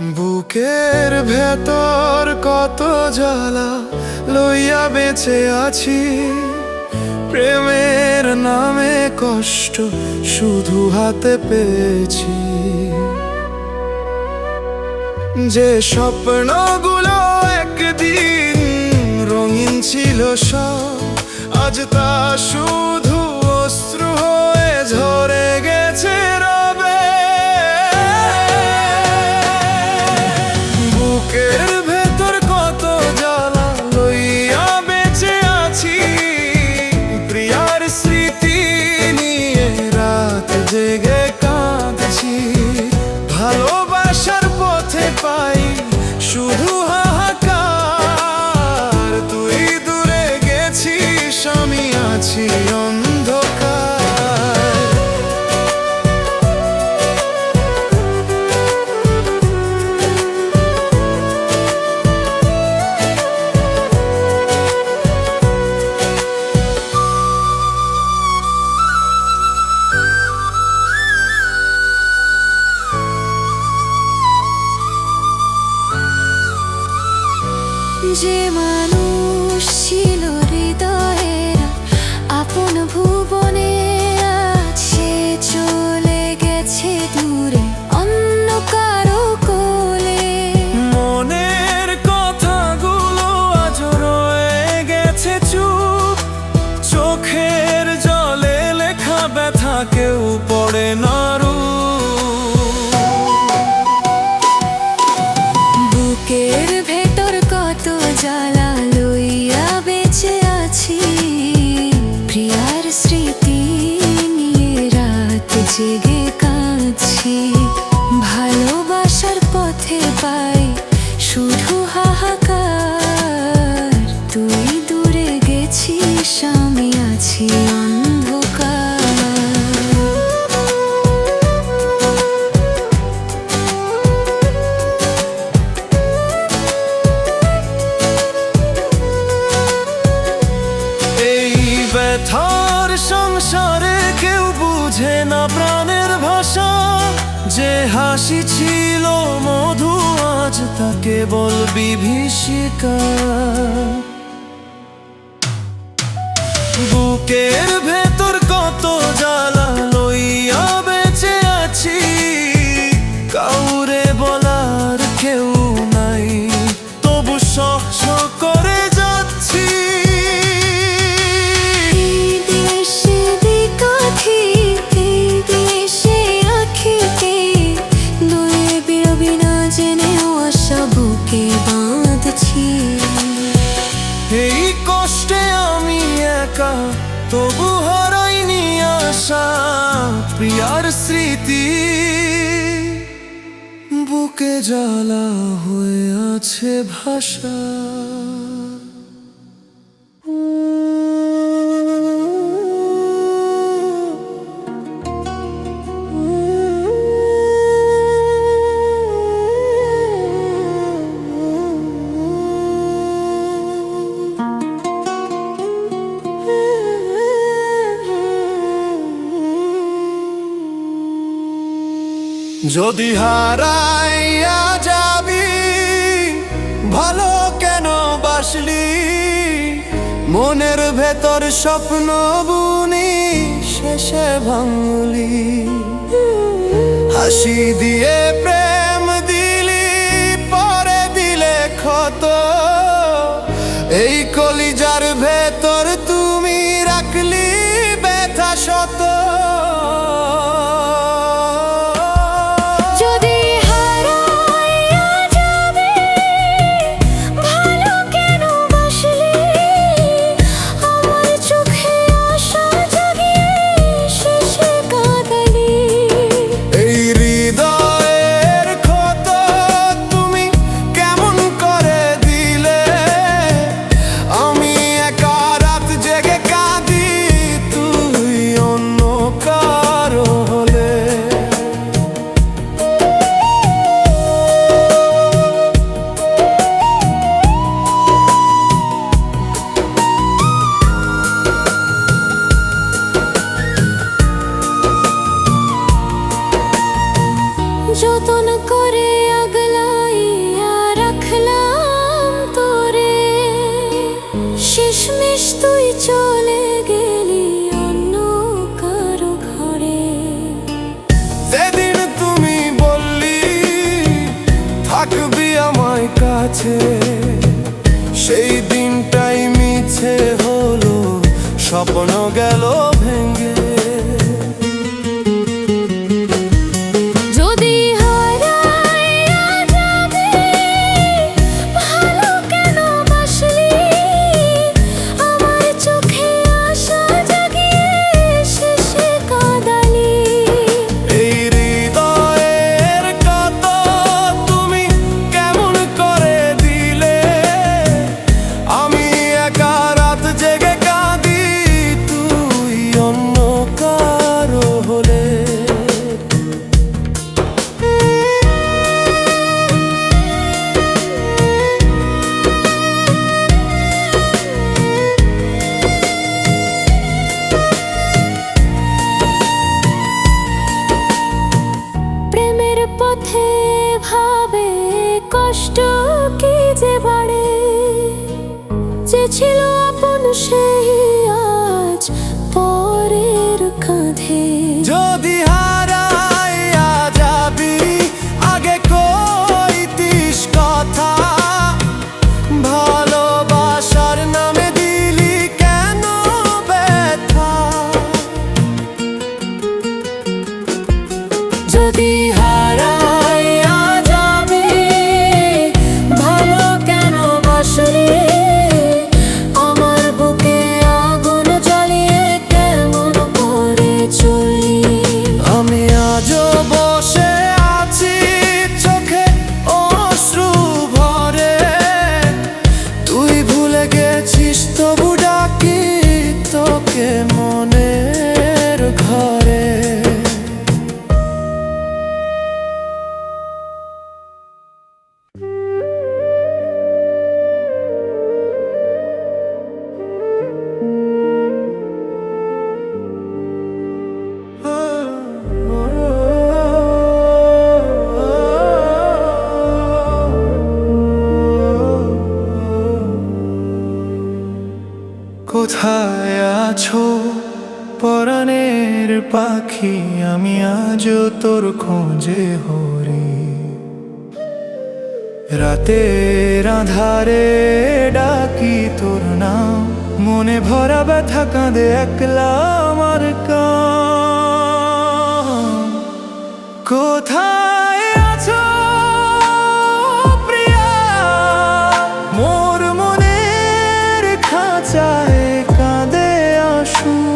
বুকের ভেতর কত জ্বালা লইয়া বেঁচে আছি। প্রেমের নামে কষ্ট শুধু হাতে পেয়েছি। যে স্বপ্নগুলো একদিন রঙিন ছিল সব, আজ তা শুধু 寂寞。হাসি ছিল মধু আজ তাকে বল বিভীষিকা। বুকে কে জ্বালা হয়ে আছে ভাষা। যদি হারাইয়া যাবি, ভালো কেন বাসলি? মনের ভেতর স্বপ্ন বুনি, শেষে ভাঙলি। হাসি দিয়ে প্রেম দিলি, পরে দিলে ক্ষত। এই কলিজার ভেতর con lo que lo here কোথায় আছো? পরাণের পাখি, আমি আজ তোর খোঁজে হরি। রাতের আধারে ডাকি তোর নাম। মনে ভরা ব্যথা কাঁদে একলা আমার কোথায়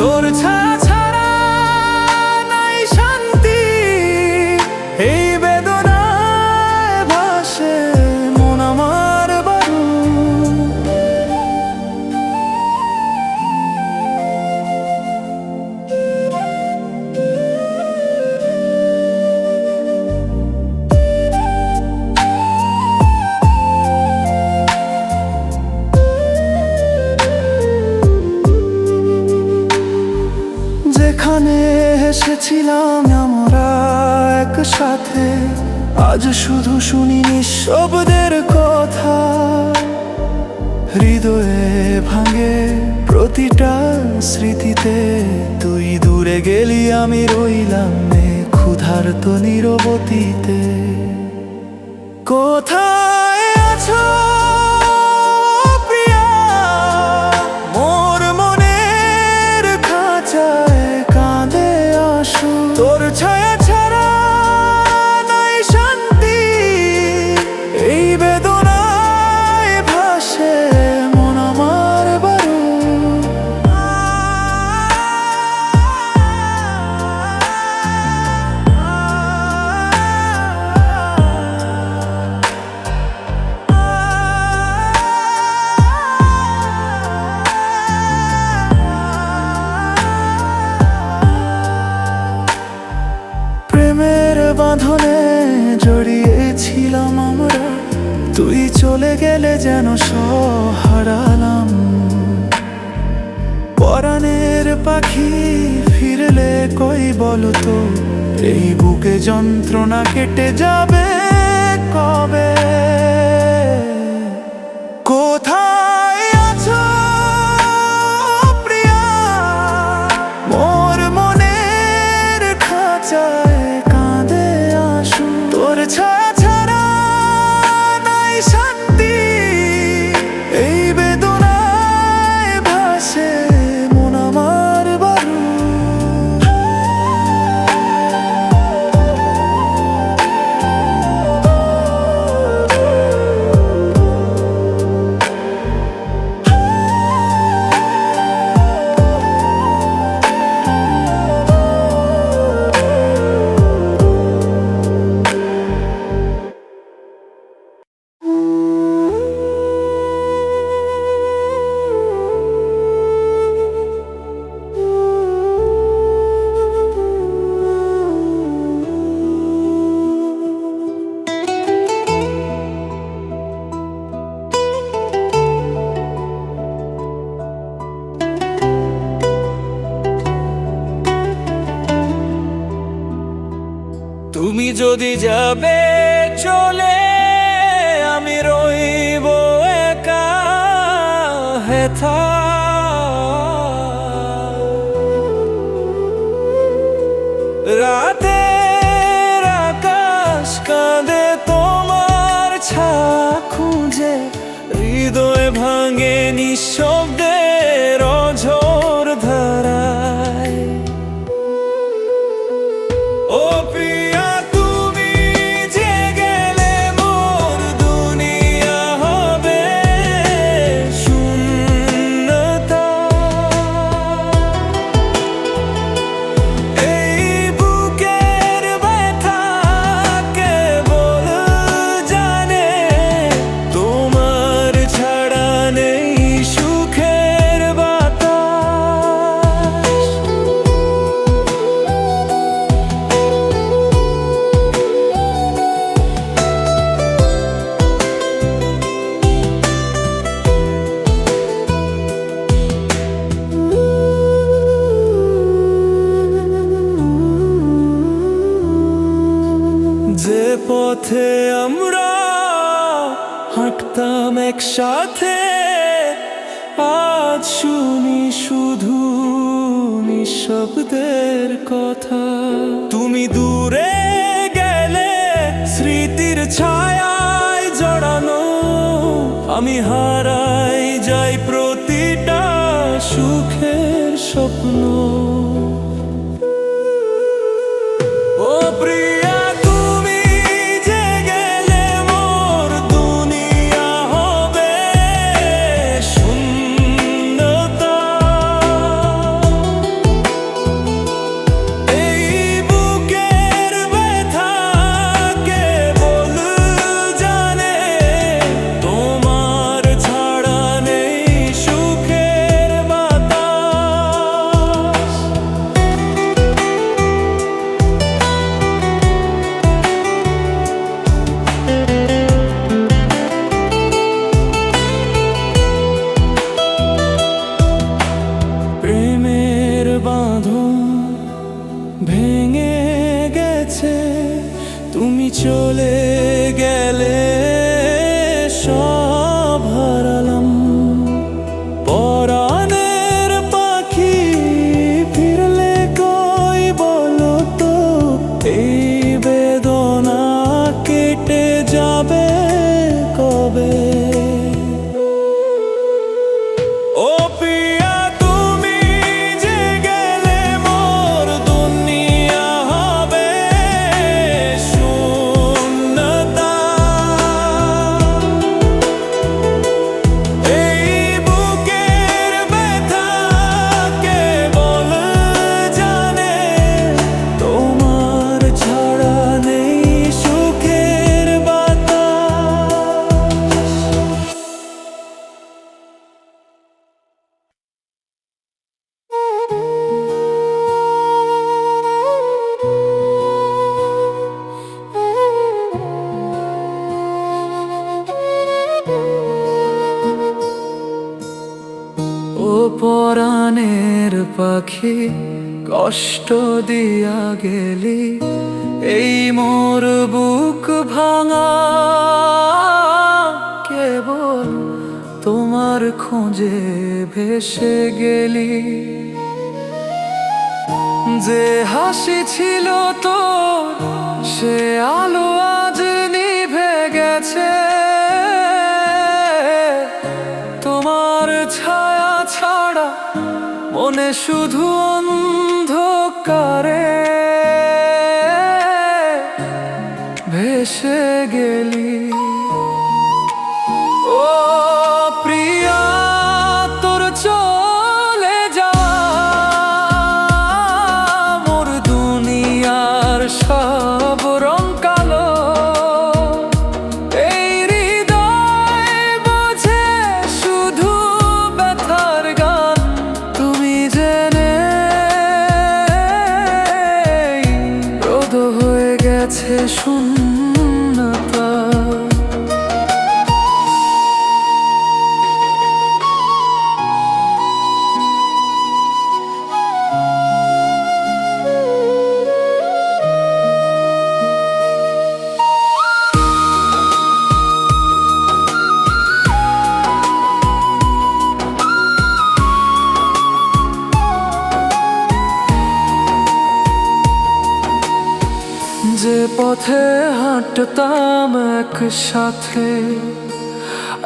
তোর ছাড়া সাথে, আজ শুধু শুনি শব্দের কথা। হৃদয়ে ভাঙে প্রতিটা স্মৃতিতে, তুই দূরে গেলি আমি রইলাম নে ক্ষুধার্ত নিরবতীতে। কোথায় আছো? পাখি ফিরলে কই বলতো এই বুকে যন্ত্রণা কেটে যাবে কবে? যদি যাবে চলে আমি রইব একা হেথা রাতের আকাশ কাঁদে তোমার ছা খুঁজে, হৃদয় ভাঙে নিঃশব্দের আজ শুনি শুধু নিঃশব্দের কথা। তুমি দূরে গেলে স্মৃতির ছায়ায় জড়ানো, আমি হারাই যাই প্রতিটা সুখের স্বপ্ন। পাখি কষ্ট দিয়া গেলি, এই মোর বুক ভাঙা। কেবল তোমার খোঁজে ভেসে গেলি। যে হাসি ছিল তো সে আলো মনে শুধু অন্ধকারে ভেসে গেলি। পথে হাঁটতাম একসাথে।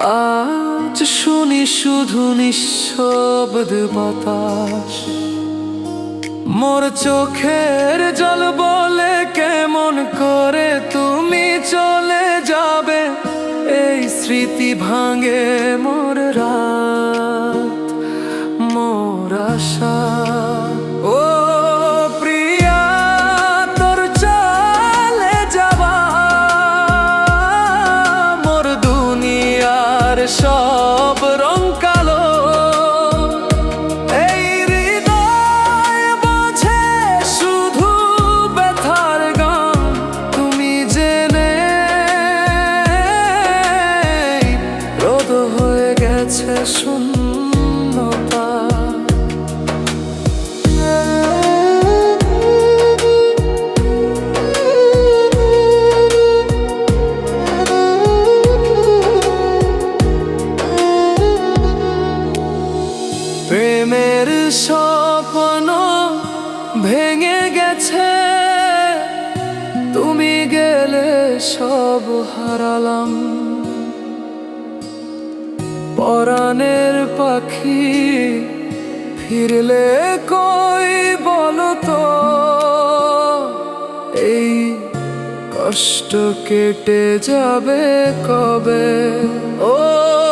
আজ শুনি শুধু নিঃশব্দ বাতাস। মোর চোখের জল বলে, কেমন করে তুমি চলে যাবে? এই স্মৃতি ভাঙে মোর রাত, মোর আশা। কেটে যাবে কবে? ও